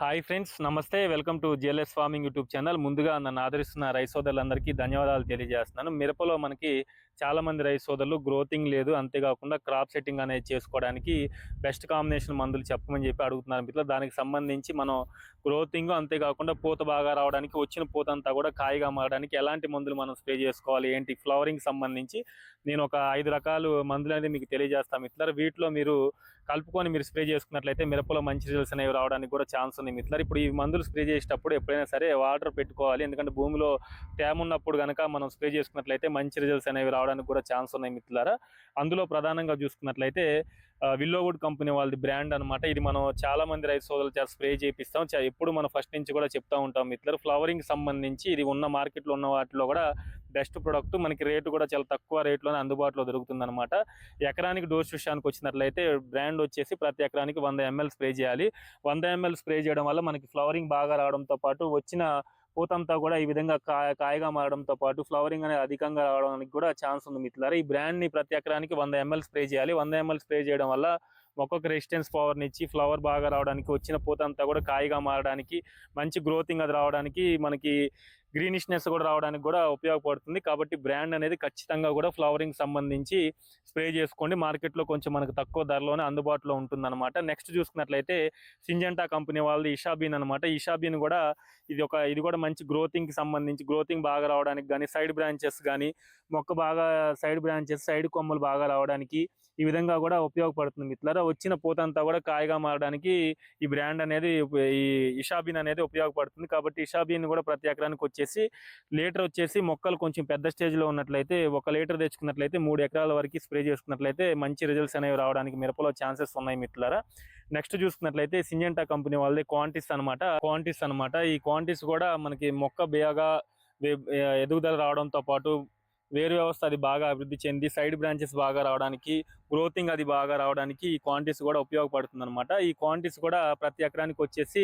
Hi friends నమస్తే. Welcome to GLS farming YouTube channel. ముందుగా నన్ను ఆదరిస్తున్న రైస్ సోదరులందరికీ ధన్యవాదాలు తెలియజేస్తున్నాను. మిరపలో మనకి చాలా మంది రైస్ సోదరులు గ్రోతింగ్ లేదు. అంతేకాకుండా క్రాప్ సెట్టింగ్ అనేది చేసుకోవడానికి బెస్ట్ కాంబినేషన్ మందులు చెప్పమని చెప్పి అడుగుతున్నారు మిత్రులు. దానికి సంబంధించి మనం గ్రోతింగ్ అంతేకాకుండా పూత బాగా రావడానికి వచ్చిన పూత అంతా కూడా కాయగా మారడానికి ఎలాంటి మందులు మనం స్ప్రే చేసుకోవాలి ఏంటి ఫ్లవరింగ్ సంబంధించి నేను ఒక ఐదు రకాలు మందులు అనేది మీకు తెలియజేస్తాను మిత్రులు వీటిలో మీరు కలుపుకొని మీరు స్ప్రే చేసుకున్నట్లయితే మిరపలో మంచి రిజల్ట్స్ అనేవి రావడానికి కూడా ఛాన్స్ ఉంది. మిత్రులు ఇప్పుడు ఈ మందులు స్ప్రే చేసేటప్పుడు ఎప్పుడైనా సరే వాటర్ పెట్టుకోవాలి. ఎందుకంటే భూమిలో ట్యామ్ ఉన్నప్పుడు కనుక మనం స్ప్రే చేసుకున్నట్లయితే మంచి రిజల్ట్స్ అనేవి రావడానికి కూడా ఛాన్స్ ఉన్నాయి మిత్రులారా. అందులో ప్రధానంగా చూసుకున్నట్లయితే విల్లోవుడ్ కంపెనీ వాళ్ళది బ్రాండ్ అన్నమాట. ఇది మనం చాలా మంది రైతు సోదరులు చేత స్ప్రే చేపిస్తాం. చా- ఎప్పుడు మనం ఫస్ట్ నుంచి కూడా చెప్తా ఉంటాం మిత్రులు ఫ్లవరింగ్ సంబంధించి ఇది ఉన్న మార్కెట్లో ఉన్న వాటిలో కూడా బెస్ట్ ప్రొడక్ట్. మనకి రేటు కూడా చాలా తక్కువ రేట్లోనే అందుబాటులో దొరుకుతుంది అనమాట ఎకరానికి డోస్ విషయానికి వచ్చినట్లయితే బ్రాండ్ వచ్చేసి ప్రతి ఎకరానికి వంద ఎంఎల్ స్ప్రే చేయాలి. వంద ఎంఎల్ స్ప్రే చేయడం వల్ల మనకి ఫ్లవరింగ్ బాగా రావడంతో పాటు వచ్చిన పూతంతా కూడా ఈ విధంగా కాయ కాయగా మారడంతో పాటు ఫ్లవరింగ్ అనేది అధికంగా రావడానికి కూడా ఛాన్స్ ఉంది మిత్రులారా. ఈ బ్రాండ్ని ప్రతి ఎకరానికి వంద ఎంఎల్ స్ప్రే చేయాలి. వంద ఎంఎల్ స్ప్రే చేయడం వల్ల మొక్కకు రెసిస్టెన్స్ పవర్ని ఇచ్చి ఫ్లవర్ బాగా రావడానికి వచ్చిన పూత అంతా కూడా కాయగా మారడానికి మంచి గ్రోతింగ్ అది రావడానికి మనకి గ్రీనిష్నెస్ కూడా రావడానికి కూడా ఉపయోగపడుతుంది. కాబట్టి బ్రాండ్ అనేది ఖచ్చితంగా కూడా ఫ్లవరింగ్ సంబంధించి స్ప్రే చేసుకోండి. మార్కెట్లో కొంచెం మనకు తక్కువ ధరలోనే అందుబాటులో ఉంటుందన్నమాట. నెక్స్ట్ చూసుకున్నట్లయితే సింజెంటా కంపెనీ వాళ్ళది ఇషాబీన్ అనమాట ఇషాబీన్ కూడా ఇది ఒక ఇది కూడా మంచి గ్రోతింగ్కి సంబంధించి గ్రోతింగ్ బాగా రావడానికి కానీ సైడ్ బ్రాంచెస్ కానీ మొక్క బాగా సైడ్ బ్రాంచెస్ సైడ్ కొమ్మలు బాగా రావడానికి ఈ విధంగా కూడా ఉపయోగపడుతుంది మిత్రులారా. వచ్చిన పూతంతా కూడా కాయగా మారడానికి ఈ బ్రాండ్ అనేది ఈ ఇషాబీన్ అనేది ఉపయోగపడుతుంది. కాబట్టి ఇషాబీన్ కూడా ప్రతి ఎకరానికి వచ్చేసి లీటర్ వచ్చేసి మొక్కలు కొంచెం పెద్ద స్టేజ్లో ఉన్నట్లయితే ఒక లీటర్ తెచ్చుకున్నట్లయితే మూడు ఎకరాల వరకు స్ప్రే చేసుకున్నట్లయితే మంచి రిజల్ట్స్ అనేవి రావడానికి మిరపలో ఛాన్సెస్ ఉన్నాయి మిత్రులారా. నెక్స్ట్ చూసుకున్నట్లయితే సింజెంటా కంపెనీ వాళ్ళది క్వాంటిస్ అన్నమాట. క్వాంటిస్ అన్నమాట. ఈ క్వాంటిస్ కూడా మనకి మొక్క బాగా ఎదుగుదల రావడంతో పాటు వేరు వ్యవస్థ అది బాగా అభివృద్ధి చెంది సైడ్ బ్రాంచెస్ బాగా రావడానికి గ్రోతింగ్ అది బాగా రావడానికి ఈ క్వాంటిస్ కూడా ఉపయోగపడుతుంది అనమాట ఈ క్వాంటిటీస్ కూడా ప్రతి ఎకరానికి వచ్చేసి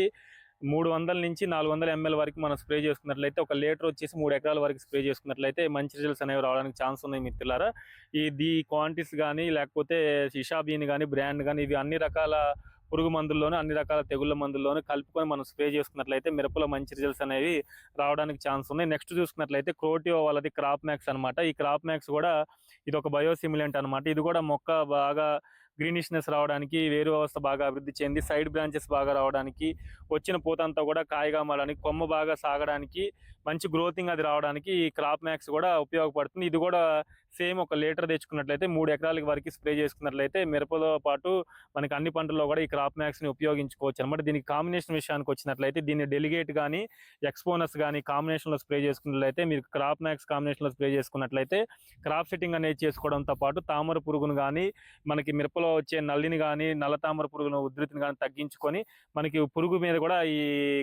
మూడు వందల నుంచి నాలుగు వందల ఎంఎల్ వరకు మనం స్ప్రే చేసుకున్నట్లయితే ఒక లీటర్ వచ్చేసి మూడు ఎకరాల వరకు స్ప్రే చేసుకున్నట్లయితే మంచి రిజల్ట్స్ అనేవి రావడానికి ఛాన్స్ ఉన్నాయి మిత్రులారా. ఈ ది క్వాంటిస్ కానీ లేకపోతే షిషాబీన్ కానీ బ్రాండ్ కానీ ఇవి అన్ని రకాల పురుగు మందుల్లోనూ అన్ని రకాల తెగుళ్ళ మందుల్లోనూ కలుపుకొని మనం స్ప్రే చేసుకున్నట్లయితే మిరపలో మంచి రిజల్ట్స్ అనేవి రావడానికి ఛాన్స్ ఉన్నాయి. నెక్స్ట్ చూసుకున్నట్లయితే క్రోటియో వాళ్ళది క్రాప్ మ్యాక్స్ అన్నమాట. ఈ క్రాప్ మ్యాక్స్ కూడా ఇది ఒక బయోసిమిలెంట్ అన్నమాట. ఇది కూడా మొక్క బాగా గ్రీనిష్నెస్ రావడానికి వేరు వ్యవస్థ బాగా అభివృద్ధి చెంది సైడ్ బ్రాంచెస్ బాగా రావడానికి వచ్చిన పూత అంతా కూడా కాయగా మారడానికి కొమ్మ బాగా సాగడానికి మంచి గ్రోతింగ్ అది రావడానికి ఈ క్రాప్ మ్యాక్స్ కూడా ఉపయోగపడుతుంది. ఇది కూడా సేమ్ ఒక లీటర్ తెచ్చుకున్నట్లయితే మూడు ఎకరాలకి వరకు స్ప్రే చేసుకున్నట్లయితే మిరపతో పాటు మనకి అన్ని పంటల్లో కూడా ఈ క్రాప్ మ్యాక్స్ని ఉపయోగించుకోవచ్చు అనమాట దీనికి కాంబినేషన్ విషయానికి వచ్చినట్లయితే దీన్ని డెలిగేట్ కానీ ఎక్స్పోనస్ కానీ కాంబినేషన్లో స్ప్రే చేసుకున్నట్లయితే మీరు క్రాప్ మ్యాక్స్ కాంబినేషన్లో స్ప్రే చేసుకున్నట్లయితే క్రాప్ సెట్టింగ్ అనేది చేసుకోవడంతో పాటు తామర పురుగును కానీ మనకి మిరపలో వచ్చే నల్లిని కానీ నల్ల తామర పురుగును ఉధృతిని కానీ తగ్గించుకొని మనకి పురుగు మీద కూడా ఈ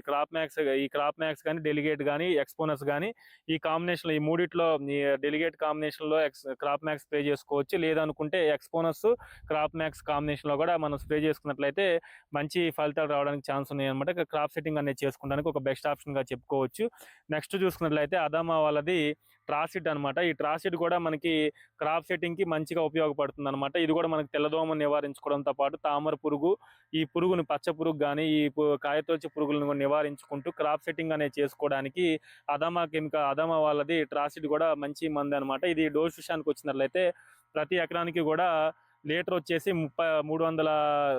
క్రాప్ మ్యాక్స్ ఈ క్రాప్ మ్యాక్స్ కానీ డెలిగేట్ కానీ ఎక్స్పోనస్ కానీ ఈ కాంబినేషన్లో ఈ మూడిట్లో ఈ డెలిగేట్ కాంబినేషన్లో ఎక్స్ క్రాప్ మ్యాక్స్ స్ప్రే చేసుకోవచ్చు. లేదనుకుంటే ఎక్స్పోనస్ క్రాప్ మ్యాక్స్ కాంబినేషన్లో కూడా మనం స్ప్రే చేసుకున్నట్లయితే మంచి ఫలితాలు రావడానికి ఛాన్స్ ఉన్నాయి అనమాట క్రాప్ సెట్టింగ్ అనేది చేసుకోవడానికి ఒక బెస్ట్ ఆప్షన్గా చెప్పుకోవచ్చు. నెక్స్ట్ చూసుకున్నట్లయితే అదామా వాళ్ళది ట్రాసిడ్ అన్నమాట. ఈ ట్రాసిడ్ కూడా మనకి క్రాప్ సెట్టింగ్కి మంచిగా ఉపయోగపడుతుంది అనమాట ఇది కూడా మనకి తెల్లదోమ నివారించుకోవడంతో పాటు తామర పురుగు ఈ పురుగుని పచ్చ పురుగు కానీ ఈ పు- కాయతోల్చి పురుగులను కూడా నివారించుకుంటూ క్రాప్ సెట్టింగ్ అనేది చేసుకోవడానికి అదామా కెమికల్ అదామా వాళ్ళది ట్రాసిడ్ కూడా మంచి మంది అనమాట ఇది డోస్ విషయానికి వచ్చినట్లయితే ప్రతి ఎకరానికి కూడా లీటర్ వచ్చేసి ముప్పై మూడు వందల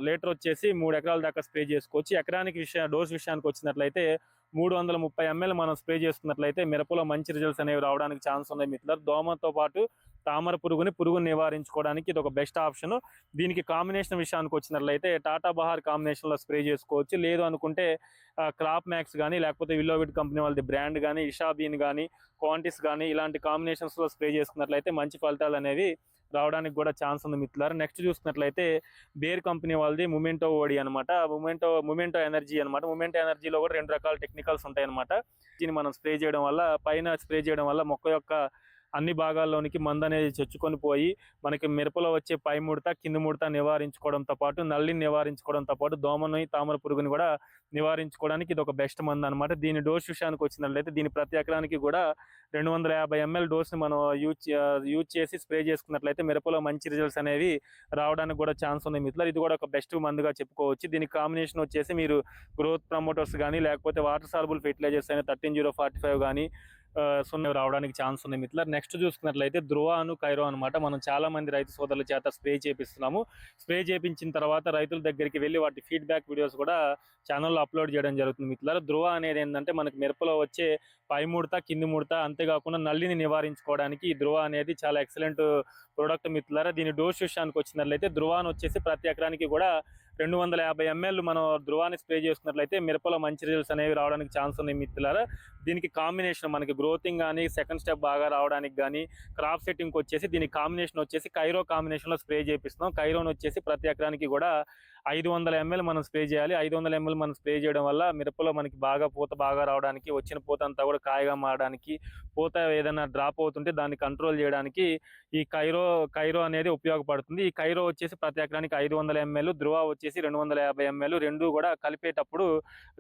లీటర్ వచ్చేసి మూడు ఎకరాల దాకా స్ప్రే చేసుకోవచ్చు. ఎకరానికి విషయ డోస్ విషయానికి వచ్చినట్లయితే మూడు వందల ముప్పై ఎంఎల్ మనం స్ప్రే చేసుకున్నట్లయితే మిరపలో మంచి రిజల్ట్స్ అనేవి రావడానికి ఛాన్స్ ఉన్నాయి మిత్రులు దోమతో పాటు తామర పురుగుని పురుగుని నివారించుకోవడానికి ఇది ఒక బెస్ట్ ఆప్షన్ దీనికి కాంబినేషన్ విషయానికి వచ్చినట్లయితే టాటా బహార్ కాంబినేషన్లో స్ప్రే చేసుకోవచ్చు. లేదు అనుకుంటే క్రాప్ మ్యాక్స్ కానీ లేకపోతే విల్లోవిడ్ కంపెనీ వాళ్ళది బ్రాండ్ కానీ ఇషాబీన్ కానీ క్వాంటిస్ కానీ ఇలాంటి కాంబినేషన్స్లో స్ప్రే చేసుకున్నట్లయితే మంచి ఫలితాలు అనేవి రావడానికి కూడా ఛాన్స్ ఉంది మిత్రులారా. నెక్స్ట్ చూసుకున్నట్లయితే బేర్ కంపెనీ వాళ్ళది మొమెంటో ఓడి అనమాట మొమెంటో మొమెంటో ఎనర్జీ అనమాట మొమెంటో ఎనర్జీలో కూడా రెండు రకాల టెక్నికల్స్ ఉంటాయి అనమాట దీన్ని మనం స్ప్రే చేయడం వల్ల పైన స్ప్రే చేయడం వల్ల మొక్క యొక్క అన్ని భాగాల్లోనికి మందు అనేది చొచ్చుకొని పోయి మనకి మిరపలో వచ్చే పై ముడత కింది ముడత నివారించుకోవడంతో పాటు నల్లిని నివారించుకోవడంతో పాటు దోమని తామర పురుగుని కూడా నివారించుకోవడానికి ఇది ఒక బెస్ట్ మందు అనమాట దీని డోస్ విషయానికి వచ్చినట్లయితే దీని ప్రతి ఎకరానికి కూడా రెండు వందల యాభై ఎంఎల్ డోస్ని మనం యూజ్ యూజ్ చేసి స్ప్రే చేసుకున్నట్లయితే మిరపలో మంచి రిజల్ట్స్ అనేవి రావడానికి కూడా ఛాన్స్ ఉన్నాయి మిత్రులు ఇది కూడా ఒక బెస్ట్ మందుగా చెప్పుకోవచ్చు. దీని కాంబినేషన్ వచ్చేసి మీరు గ్రోత్ ప్రమోటర్స్ కానీ లేకపోతే వాటర్ సాల్బుల్ ఫెర్టిలైజర్స్ అయినా థర్టీన్ జీరో ఫార్టీ ఫైవ్ కానీ సున్నా రావడానికి ఛాన్స్ ఉంది మిత్రులు నెక్స్ట్ చూసుకున్నట్లయితే ధ్రువాను కైరో అనమాట మనం చాలా మంది రైతు సోదరుల చేత స్ప్రే చేపిస్తున్నాము. స్ప్రే చేపించిన తర్వాత రైతుల దగ్గరికి వెళ్ళి వాటి ఫీడ్బ్యాక్ వీడియోస్ కూడా ఛానల్లో అప్లోడ్ చేయడం జరుగుతుంది మిత్రులు ధ్రువ అనేది ఏంటంటే మనకి మిరపలో వచ్చే పై ముడత కింది ముడత అంతేకాకుండా నల్లిని నివారించుకోవడానికి ఈ ధ్రువ అనేది చాలా ఎక్సలెంట్ ప్రోడక్ట్ మిత్రులారా. దీని డోస్ విషయానికి వచ్చినట్లయితే ధ్రువాన్ వచ్చేసి ప్రతి ఎకరానికి కూడా రెండు వందల యాభై ఎంఎల్ మనం ధృవాన్ని స్ప్రే చేసుకున్నట్లయితే మిరపలో మంచి రిజల్ట్స్ అనేవి రావడానికి ఛాన్స్ ఉన్నాయి మిత్రులారా. దీనికి కాంబినేషన్ మనకి గ్రోతింగ్ కానీ సెకండ్ స్టెప్ బాగా రావడానికి కానీ క్రాప్ సెట్టింగ్ వచ్చేసి దీని కాంబినేషన్ వచ్చేసి కైరో కాంబినేషన్లో స్ప్రే చేపిస్తున్నాం. కైరోన్ వచ్చేసి ప్రతి ఎకరానికి కూడా ఐదు వందల ఎంఎల్ మనం స్ప్రే చేయాలి. ఐదు వందల ఎంఎల్ మనం స్ప్రే చేయడం వల్ల మిరపలో మనకి బాగా పూత బాగా రావడానికి వచ్చిన పూత అంతా కూడా కాయగా మారడానికి పూత ఏదైనా డ్రాప్ అవుతుంటే దాన్ని కంట్రోల్ చేయడానికి ఈ కైరో కైరో అనేది ఉపయోగపడుతుంది. ఈ కైరో వచ్చేసి ప్రతి ఎకరానికి ఐదు వందల ఎంఎల్ ధృవ వచ్చేసి రెండు వందల యాభై ఎంఎల్ రెండు కూడా కలిపేటప్పుడు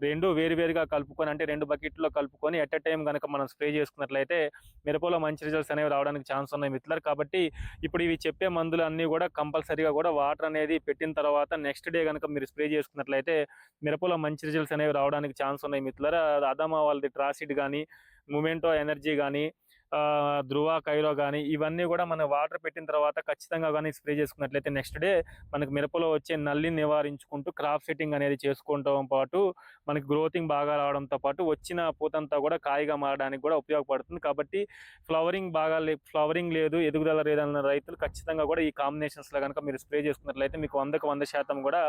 రెండు వేరువేరుగా కలుపుకొని అంటే రెండు బకెట్లో కలుపుకొని ఎట్ ఎ టైం కనుక మనం స్ప్రే చేసుకున్నట్లయితే మిరపలో మంచి రిజల్ట్స్ అనేవి రావడానికి ఛాన్స్ ఉన్నాయి మిత్రులు కాబట్టి ఇప్పుడు ఇవి చెప్పే మందులు అన్నీ కూడా కంపల్సరీగా కూడా వాటర్ అనేది పెట్టిన తర్వాత నెక్స్ట్ డే కనుక మీరు స్ప్రే చేసుకున్నట్లయితే మిరపలో మంచి రిజల్ట్స్ అనేవి రావడానికి ఛాన్స్ ఉన్నాయి మిత్రులారా. అదమా వాళ్ళది ట్రాసిడ్ కానీ మూమెంటో ఎనర్జీ కానీ ధృవ కైలో కానీ ఇవన్నీ కూడా మనం వాటర్ పెట్టిన తర్వాత ఖచ్చితంగా కానీ స్ప్రే చేసుకున్నట్లయితే నెక్స్ట్ డే మనకి మిరపలో వచ్చే నల్లిని నివారించుకుంటూ క్రాప్ సెట్టింగ్ అనేది చేసుకుంటాం పాటు మనకి గ్రోతింగ్ బాగా రావడంతో పాటు వచ్చిన పూతంతా కూడా కాయగా మారడానికి కూడా ఉపయోగపడుతుంది. కాబట్టి ఫ్లవరింగ్ బాగా ఫ్లవరింగ్ లేదు ఎదుగుదల లేదన్న రైతులు ఖచ్చితంగా కూడా ఈ కాంబినేషన్స్లో కనుక మీరు స్ప్రే చేసుకున్నట్లయితే మీకు వందకు వంద శాతం కూడా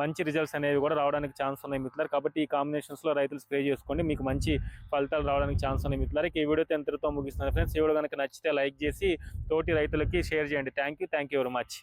మంచి రిజల్ట్స్ అనేవి కూడా రావడానికి ఛాన్స్ ఉన్నాయి మిత్రులారు. కాబట్టి ఈ కాంబినేషన్స్లో రైతులు స్ప్రే చేసుకోండి మీకు మంచి ఫలితాలు రావడానికి ఛాన్స్ ఉన్నాయి మిత్రులారు. ఈ వీడియో ఎంతటితో ముగిస్తున్నారు ఫ్రెండ్స్. ఈ వీడియో కనుక నచ్చితే లైక్ చేసి తోటి రైతులకి షేర్ చేయండి. Thank you thank you very much.